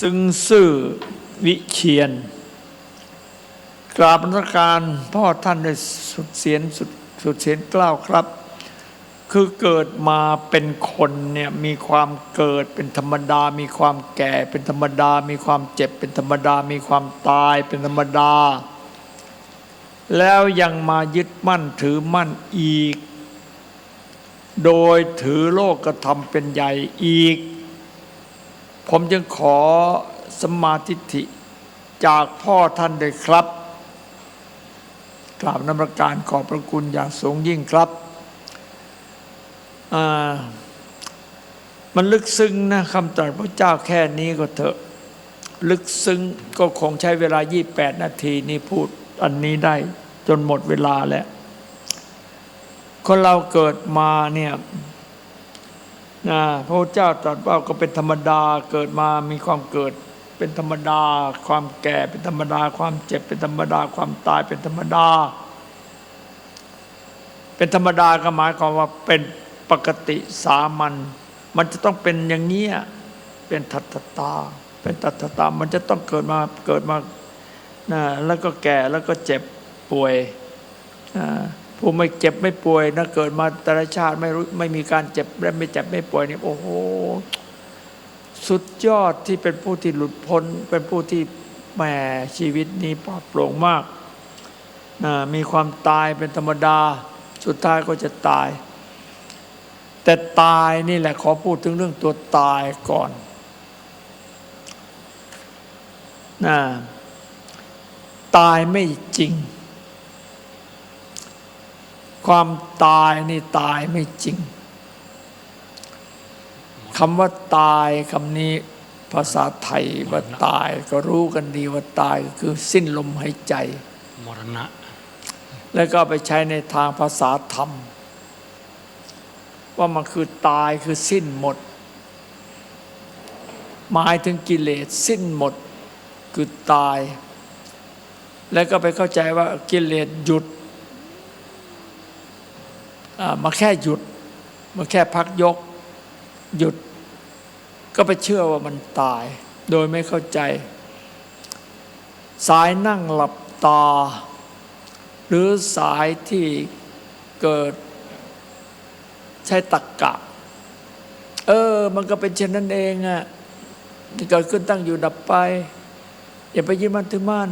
ซึ่งซื่อวิเชียน กราบนมัสการพ่อท่านได้สุดเสียนสุดสุดเสียนกล้าวครับ คือเกิดมาเป็นคนเนี่ยมีความเกิดเป็นธรรมดา มีความแก่เป็นธรรมดา มีความเจ็บเป็นธรรมดา มีความตายเป็นธรรมดา แล้วยังมายึดมั่นถือมั่นอีก โดยถือโลกกระทำเป็นใหญ่อีก ผมจึงขอสมาธิิจากพ่อท่านเลยครับกราบนมัสการขอบพระคุณอย่างสูงยิ่งครับ มันลึกซึ้งนะคำตรัสพระเจ้าแค่นี้ก็เถอะ ลึกซึ้งก็คงใช้เวลา 28 นาทีนี่พูดอันนี้ได้จนหมดเวลาแล้วคนเราเกิดมาเนี่ย นะพระพุทธเจ้าตรัสว่าก็เป็นธรรมดาเกิดมามีความเกิด เป็นธรรมดา ความแก่เป็นธรรมดา ความเจ็บเป็นธรรมดา ความตายเป็นธรรมดา เป็นธรรมดาก็หมายความว่าเป็นปกติสามัญมันจะต้องเป็นอย่างนี้ยเป็นทัตตา เป็นทัตตา มันจะต้องเกิดมาเกิดมานะแล้วก็แก่แล้วก็เจ็บป่วยอ่า ผู้ไม่เจ็บไม่ป่วยนะเกิดมาแต่ละชาติไม่รู้ไม่มีการเจ็บและไม่เจ็บไม่ป่วยนี่โอ้โหสุดยอดที่เป็นผู้ที่หลุดพ้น เป็นผู้ที่แหมชีวิตนี้ปลอดโปร่งมากนะมีความตายเป็นธรรมดา สุดท้ายก็จะตาย แต่ตายนี่แหละขอพูดถึงเรื่องตัวตายก่อนนะตายไม่จริง ความตายนี่ตายไม่จริงคำว่าตายคำนี้ภาษาไทยว่าตาย ก็รู้กันดีว่าตายก็คือสิ้นลมหายใจ มรณะ แล้วก็เอาไปใช้ในทางภาษาธรรม ว่ามันคือตายคือสิ้นหมด หมายถึงกิเลสสิ้นหมด คือตาย แล้วก็ไปเข้าใจว่ากิเลสหยุดอ่า มาแค่หยุดมาแค่พักยก หยุด ก็ไปเชื่อว่ามันตาย โดยไม่เข้าใจ สายนั่งหลับตา หรือสายที่เกิดใช้ตักกะ เออ มันก็เป็นเช่นนั้นเองอะที่เกิดขึ้นตั้งอยู่ดับไป อย่าไปยึดมั่นถือมั่น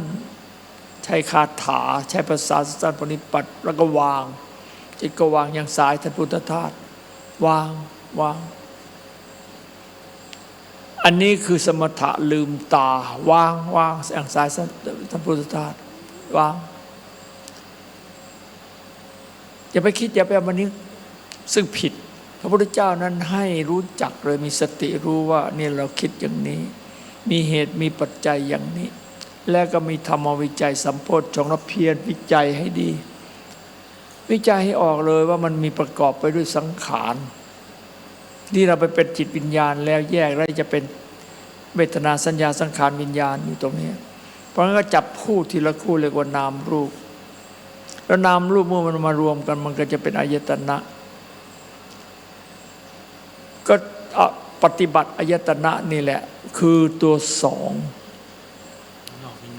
ใช้คาถา ใช้ภาษาสันปณิปัตแล้วก็วาง จิตก็วางอย่างสายท่านพุทธทาสวางวาง อันนี้คือสมถะลืมตา วางวางอย่างสายท่านพุทธทาสวางอย่าไปคิดอย่าไปเอามันนี้ซึ่งผิด พระพุทธเจ้านั้นให้รู้จักเลยมีสติรู้ว่านี่เราคิดอย่างนี้ มีเหตุมีปัจจัยอย่างนี้ แล้วก็มีธรรมวิจัยสัมโพธชงรเพียรวิจัยให้ดี วิจัยให้ออกเลยว่ามันมีประกอบไปด้วยสังขารที่เราไปเป็นจิตวิญญาณแล้วแยกแล้วจะเป็นเวทนาสัญญาสังขารวิญญาณอยู่ตรงนี้ เพราะงั้นก็จับคู่ทีละคู่เรียกว่านามรูป แล้วนามรูปเมื่อมันมารวมกัน มันก็จะเป็นอายตนะ ก็ปฏิบัติอายตนะนี่แหละ คือตัวสอง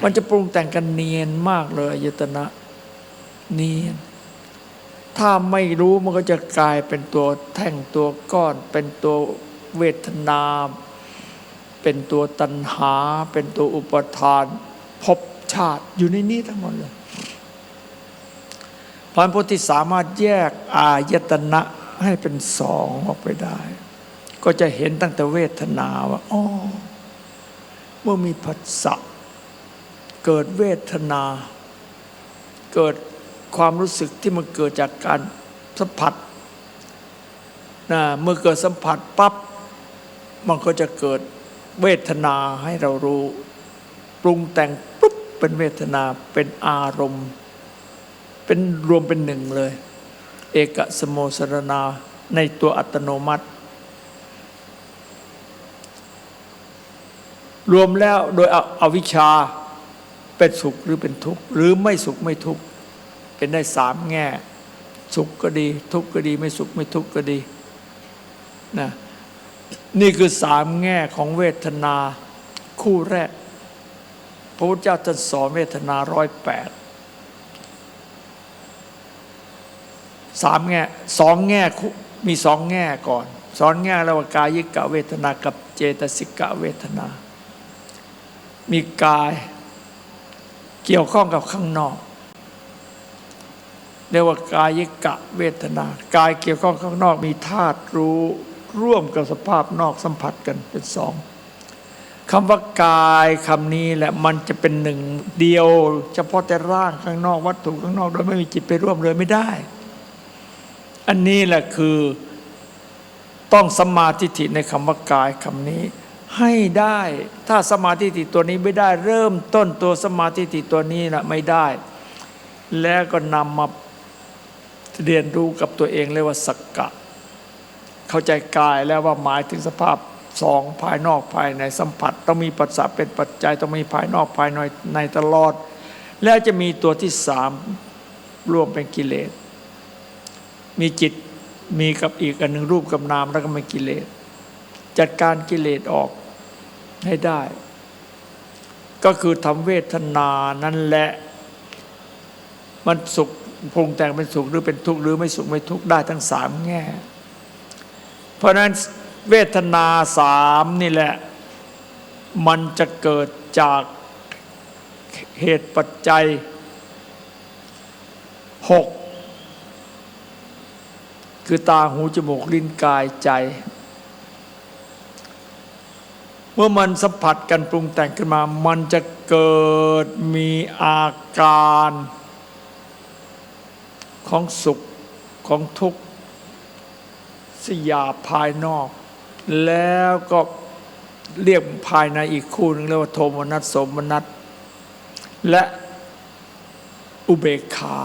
มันจะปรุงแต่งกันเนียนมากเลยอายตนะ เนียน ถ้าไม่รู้มันก็จะกลายเป็นตัวแท่งตัวก้อน เป็นตัวเวทนา เป็นตัวตัณหา เป็นตัวอุปทานภพชาติอยู่ในนี้ทั้งหมดเลยพระพุทธที่สามารถแยกอายตนะให้เป็นสองออกไปได้ ก็จะเห็นตั้งแต่เวทนาว่าอ๋อเมื่อมีผัสสะเกิดเวทนา เกิด ความรู้สึกที่มันเกิดจากการสัมผัสนะเมื่อเกิดสัมผัสปั๊บมันก็จะเกิดเวทนาให้เรารู้ ปรุงแต่งปุ๊บเป็นเวทนาเป็นอารมณ์ เป็นรวมเป็นหนึ่งเลย เอกสโมสรณาในตัวอัตโนมัติ รวมแล้วโดยออวิชชาเป็นสุขหรือเป็นทุกข์ หรือไม่สุขไม่ทุกข์ เป็นได้สามแง่ สุขก็ดี ทุกข์ก็ดี ไม่สุขไม่ทุกข์ก็ดีนะนี่คือสามแง่ของเวทนาคู่แรก พระพุทธเจ้าท่านสอนเวทนาร้อยแปดสามแง่สองแง่มีสองแง่ก่อน สอนแง่แล้วว่ากายิกะเวทนากับเจตสิกะเวทนา มีกายเกี่ยวข้องกับข้างนอก เรียกว่ากายิกะเวทนา กายเกี่ยวข้องข้างนอกมีธาตุรู้ร่วมกับสภาพนอกสัมผัสกันเป็นสองคำว่ากายคำนี้แหละมันจะเป็นหนึ่งเดียว เฉพาะแต่ร่างข้างนอก วัตถุข้างนอกโดยไม่มีจิตไปร่วมเลยไม่ได้ อันนี้แหละคือต้องสมมาธิฐิในคำว่ากายคำนี้ ให้ได้ถ้าสมาธิฐิตัวนี้ไม่ได้ เริ่มต้นตัวสมาธิฐิตัวนี้นะไม่ได้ แล้วก็นำมา เรียนรู้กับตัวเองเรียกว่าสักกะ เข้าใจกายแล้วว่าหมายถึงสภาพสองภายนอกภายในสัมผัส ต้องมีปัจจัยเป็นปัจจัยต้องมีภายนอกภายในในตลอด แล้วจะมีตัวที่สามรวมเป็นกิเลส มีจิตมีกับอีกอันหนึ่งรูปกับนามแล้วก็เป็นกิเลส จัดการกิเลสออกให้ได้ ก็คือทำเวทนานั่นแหละมันสุข ปรุงแต่งเป็นสุขหรือเป็นทุกข์หรือไม่สุขไม่ทุกข์ได้ทั้งสามแง่ เพราะฉะนั้นเวทนาสามนี่แหละ มันจะเกิดจากเหตุปัจจัยหกคือตาหูจมูกลิ้นกายใจ เมื่อมันสัมผัสกันปรุงแต่งขึ้นมา มันจะเกิดมีอาการ ของสุขของทุกข์สยาภายนอก แล้วก็เรียกภายในอีกคู่หนึงเรียกว่าโทมนัสสมนัสและอุเบกขา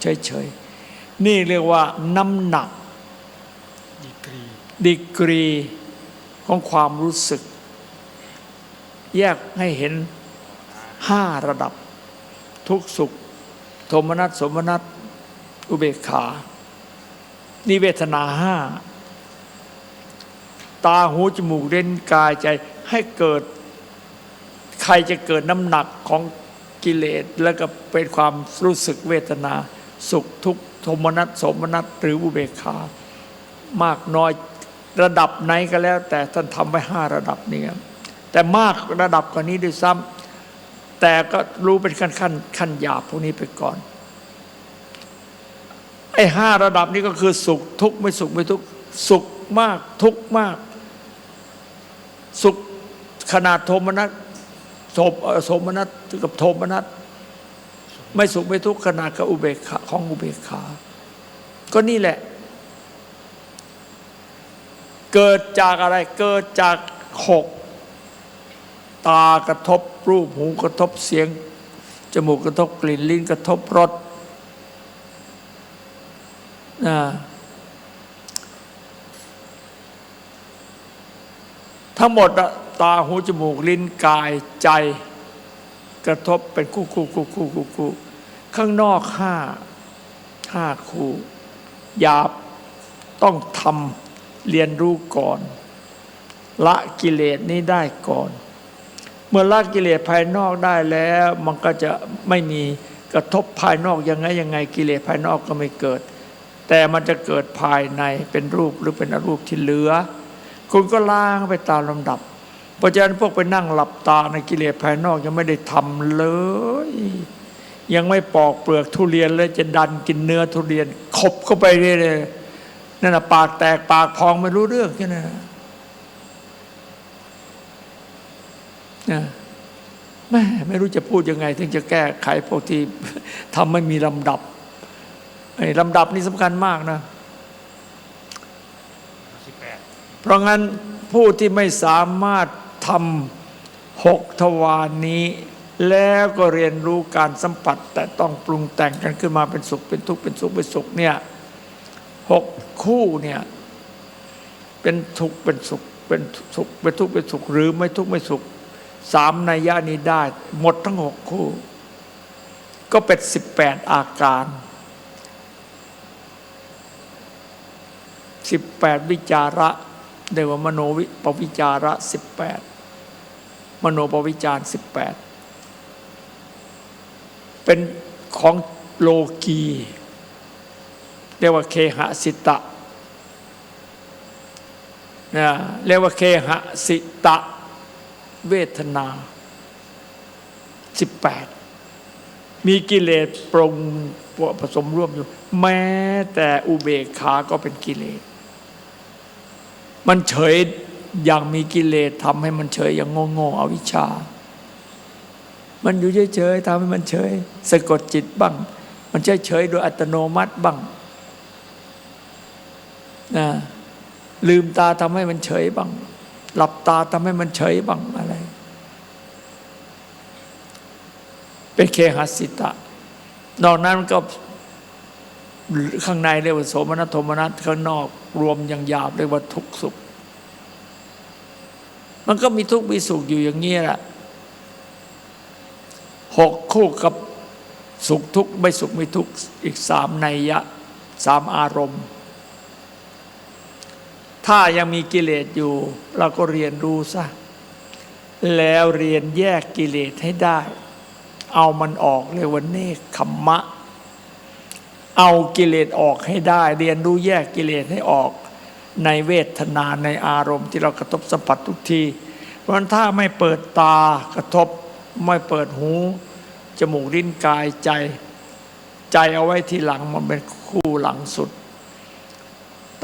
เฉยๆ นี่เรียกว่าน้ำหนักดีกรีดีกรีของความรู้สึก แยกให้เห็นห้าระดับทุกข์สุข โทมนัสสมนัส อุเบกขานี่เวทนาห้า ตาหูจมูกเล่นกายใจให้เกิด ใครจะเกิดน้ำหนักของกิเลส แล้วก็เป็นความรู้สึกเวทนา สุขทุกขโทมนัสสมนัสหรืออุเบกขา มากน้อยระดับไหนก็แล้ว แต่ท่านทำไว้ห้าระดับนี้ครับแต่มากระดับกว่านี้ด้วยซ้ำแต่ก็รู้เป็นขั้นขั้นขั้นหยาบพวกนี้ไปก่อน ไอ้ห้าระดับนี้ก็คือสุขทุกข์ไม่สุขไม่ทุกข์สุขมากทุกข์มาก สุขขนาดโทมนัสโสมโสมนัสกับโทมนัสไม่สุขไม่ทุกข์ขนาดกับอุเบกขาของอุเบกขา ก็นี่แหละ เกิดจากอะไรเกิดจากหกตากระทบรูปหูกระทบเสียง จมูกกระทบกลิ่นลิ้นกระทบรส ทั้งหมดตาหูจมูกลิ้นกายใจ กระทบเป็นคู่คู่คู่คู่คู่คู่ข้างนอกห้าห้าคู่หยาบต้องทำเรียนรู้ก่อน ละกิเลสนี้ได้ก่อน เมื่อละกิเลสภายนอกได้แล้ว มันก็จะไม่มีกระทบภายนอกยังไงยังไงกิเลสภายนอกก็ไม่เกิด แต่มันจะเกิดภายในเป็นรูปหรือเป็นอรูปที่เหลือ คุณก็ล้างไปตามลำดับ เพราะฉะนั้นพวกไปนั่งหลับตาในกิเลสภายนอกยังไม่ได้ทำเลย ยังไม่ปอกเปลือกทุเรียนเลยจะดันกินเนื้อทุเรียนขบเข้าไปเรื่อยๆนั่นน่ะปากแตกปากพองไม่รู้เรื่องแค่นั้นนะนะแม่ไม่รู้จะพูดยังไง ถึงจะแก้ไขพวกที่ทำไม่มีลำดับ ไอ้ลำดับนี่สำคัญมากนะสิบแปดเพราะงั้นผู้ที่ไม่สามารถทำหกทวารนนี้ แล้วก็เรียนรู้การสัมผัส แต่ต้องปรุงแต่งกันขึ้นมาเป็นสุขเป็นทุกข์เป็นสุขเป็นสุขเนี่ยหกคู่เนี่ยเป็นทุกข์เป็นสุขเป็นสุขเป็นทุกข์เป็นสุขหรือไม่ทุกข์ไม่สุขสามนัยยะนี้ได้ หมดทั้งหกคู่ ก็เป็นสิบแปดอาการ สิบแปดวิจาระเรียกว่ามโนวิปวิจาระสิบแปดมโนปวิจารสิบแปดเป็นของโลกีเรียกว่าเคหสิตะนะเรียกว่าเคหสิตะเวทนาสิบแปดมีกิเลสปรงผสมร่วมอยู่ แม้แต่อุเบกขาก็เป็นกิเลส มันเฉยอย่างมีกิเลสทำให้มันเฉยอย่างโง่ๆอวิชชา มันอยู่เฉยๆทำให้มันเฉยสะกดจิตบ้าง มันเฉยเฉยๆโดยอัตโนมัติบ้างนะลืมตาทำให้มันเฉยบ้าง หลับตาทำให้มันเฉยบ้างอะไร เป็นเคหสิตะ นอกนั้นมันก็ ข้างในเรียกว่าโสมนัสโทมนัสข้างนอก รวมอย่างหยาบเรียกว่าทุกข์สุข มันก็มีทุกข์มีสุขอยู่อย่างนี้แหละหกคู่กับสุขทุกข์ไม่สุขไม่ทุกข์อีกสามนัยยะสามอารมณ์ ถ้ายังมีกิเลสอยู่ เราก็เรียนรู้ซะแล้วเรียนแยกกิเลสให้ได้ เอามันออกเรียกว่าเนคขมมะ เอากิเลสออกให้ได้ เรียนรู้แยกกิเลสให้ออกในเวทนาในอารมณ์ที่เรากระทบสัมผัสทุกที เพราะนั้นถ้าไม่เปิดตากระทบไม่เปิดหู จมูกลิ้นกายใจ ใจเอาไว้ที่หลังมันเป็นคู่หลังสุด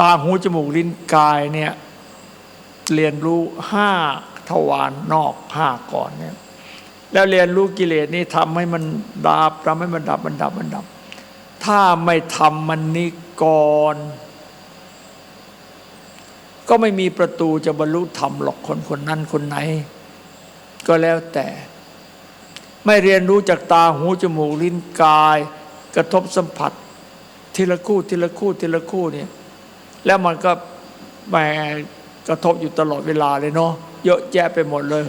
ตาหูจมูกลิ้นกายเนี่ยเรียนรู้ห้าทวารนอกห้าก่อนเนี่ยแล้วเรียนรู้กิเลสนี่ทำให้มันดับทำให้มันดับมันดับมันดับ ถ้าไม่ทำมันนี้ก่อน ก็ไม่มีประตูจะบรรลุธรรมหรอกคนคนนั้นคนไหน ก็แล้วแต่ ไม่เรียนรู้จากตาหูจมูกลิ้นกาย กระทบสัมผัส ทีละคู่ทีละคู่ทีละคู่เนี่ยแล้วมันก็แหมกระทบอยู่ตลอดเวลาเลยเนาะเยอะแยะไปหมดเลย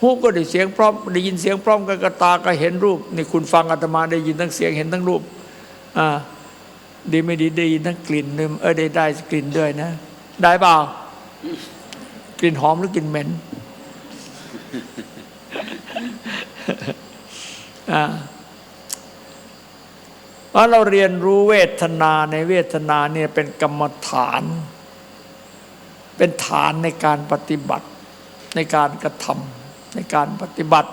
หูก็ได้เสียงพร้อมได้ยินเสียงพร้อมกันกับตาก็เห็นรูป นี่คุณฟังอาตมาได้ยินทั้งเสียงเห็นทั้งรูป อ่าดีไม่ดีได้ยินทั้งกลิ่นด้วยเออได้ได้กลิ่นด้วยนะ ได้เปล่ากลิ่นหอมหรือกลิ่นเหม็นอ่าเพราะเราเรียนรู้เวทนาในเวทนาเนี่ยเป็นกรรมฐาน เป็นฐานในการปฏิบัติ ในการกระทำในการปฏิบัติ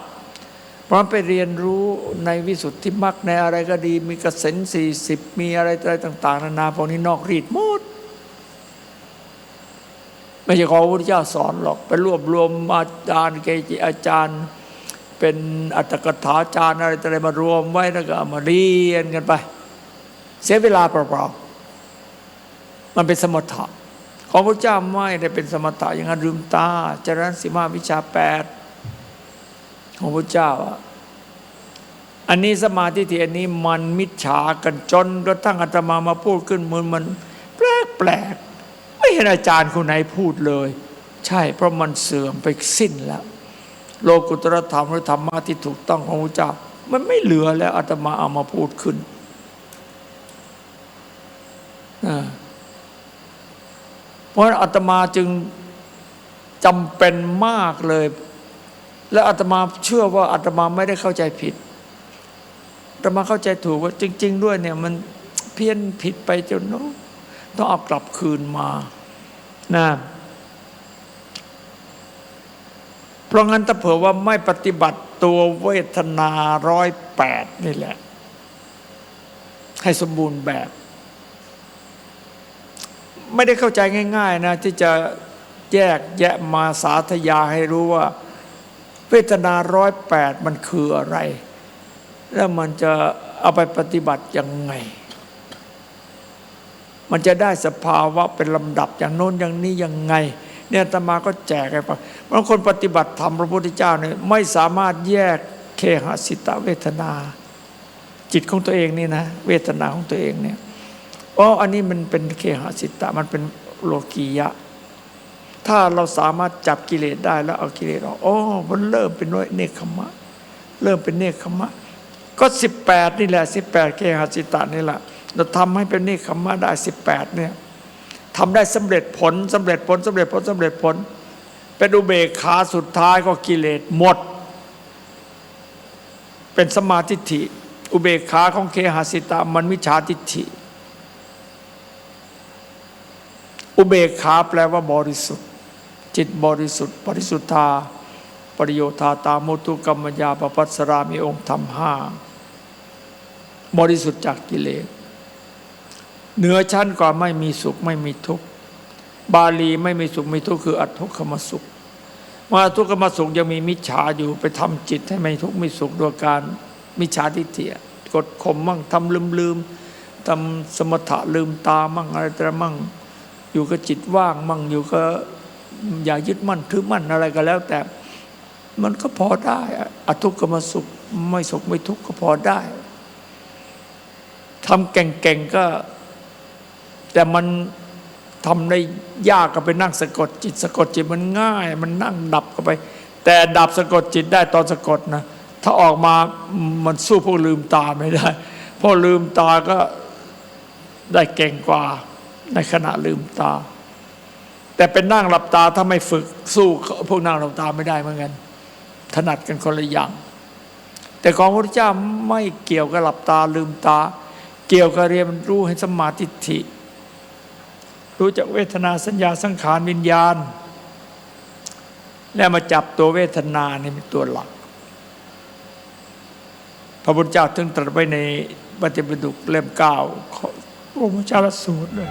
เพราะไปเรียนรู้ในวิสุทธิมรรคในอะไรก็ดี มีกสินสี่สิบมีอะไรอะไรต่าง ๆ นานาพวกนี้นอกรีดหมดไม่ใช่ของพระพุทธเจ้าสอนหรอก ไปรวบรวมอาจารย์เกจิอาจารย์ เป็นอัตถกถาจารย์อะไรอะไรมารวมไว้แล้วก็มาเรียนกันไป เสียเวลาเปล่าๆมันเป็นสมถะของพระเจ้าไม่ได้เป็นสมถะอย่างนั้นลืมตาเจริญสิมาวิชาแปด ของพระเจ้าอะอันนี้สมาธิที่อันนี้มันมิจฉากันจนกระทั่งอาตมามาพูดขึ้นมือมันแปลกแปลกๆไม่เห็นอาจารย์คนไหนพูดเลย ใช่เพราะมันเสื่อมไปสิ้นแล้ว โลกุตรธรรมหรือธรรมะที่ถูกต้องของพระเจ้า มันไม่เหลือแล้วอาตมาเอามาพูดขึ้นเพราะอาตมาจึงจำเป็นมากเลย และอาตมาเชื่อว่าอาตมาไม่ได้เข้าใจผิดอาตมาเข้าใจถูกว่าจริง ๆ ด้วยเนี่ยมันเพี้ยนผิดไปจนน้ต้องเอากลับคืนมานะเพราะงั้นถ้าเผื่อว่าไม่ปฏิบัติตัวเวทนาร้อยแปดนี่แหละ ให้สมบูรณ์แบบ ไม่ได้เข้าใจง่าย ๆ นะ ที่จะแยกแยะมาสาธยาให้รู้ว่า เวทนาร้อยแปดมันคืออะไร แล้วมันจะเอาไปปฏิบัติยังไง มันจะได้สภาวะเป็นลำดับอย่างโน้นอย่างนี้ยังไง เนี่ยตมาก็แจกให้ฟังบางคนปฏิบัติธรรมพระพุทธเจ้าเนี่ยไม่สามารถแยกเคหสิตเวทนา จิตของตัวเองนี่นะ เวทนาของตัวเองเนี่ยอ๋ออันนี้มันเป็นเคหสิตะมันเป็นโลกียะ ถ้าเราสามารถจับกิเลสได้แล้วเอากิเลสออกอ๋อมันเริ่มเป็นเนคขมะ เริ่มเป็นเนคขมะ ก็สิบแปดนี่แหละสิบแปดเคหสิตะนี่แหละเราทำให้เป็นเนคขมะได้สิบแปดเนี่ยทำได้สำเร็จผลสำเร็จผลสำเร็จผลสำเร็จผล เป็นอุเบกขาสุดท้ายก็กิเลสหมด เป็นสมาธิฐิอุเบกขาของเคหสิตามันมิจฉาทิฏฐิอุเบกขาแปลว่าบริสุทธิ์ จิตบริสุทธิ์บริสุทธา ปริโยธาตามุตุกรรมยาปปัสสรามีองค์ธรรมห้าบริสุทธิ์จากกิเลสเหนือชั้นกว่าไม่มีสุขไม่มีทุกข์บาลีไม่มีสุขไม่ทุกข์คืออัตทุกขมสุขมื่ออัตทุกขมสุขยังมีมิจฉาอยู่ไปทำจิตให้ไม่ทุกข์ไม่สุขโดยการมิจฉาทิฏฐิกดข่มมั่งทำลืมลืมๆทำสมถะลืมตามั่งอะไรแต่มั่ง อยู่กับจิตว่างมั่งอยู่ก็ อย่ายึดมั่นถือมั่นอะไรก็แล้ว แต่มันก็พอได้อทุกขมสุขไม่สุขไม่ทุกข์ก็พอได้ทำเก่งๆก็ แต่มันทำได้ยากก็ไปนั่งสะกดจิต สะกดจิตมันง่าย มันนั่งดับเข้าไป แต่ดับสะกดจิตได้ตอนสะกดนะถ้าออกมามันสู้พวกลืมตาไม่ได้เพราะลืมตาก็ได้เก่งกว่าในขณะลืมตา แต่เป็นนั่งหลับตาถ้าไม่ฝึกสู้พวกนั่งหลับตาไม่ได้เหมือนกัน ถนัดกันคนละอย่าง แต่ของพระพุทธเจ้าไม่เกี่ยวกับหลับตาลืมตา เกี่ยวกับเรียนรู้ให้สมาธิิรู้จักเวทนาสัญญาสังขารวิญญาณ แล้วมาจับตัวเวทนานี่เป็นตัวหลัก พระพุทธเจ้าถึงตรัสไว้ในปฏิปดุกเล่มเก้าของพระพุทธเจ้าสูตรเลย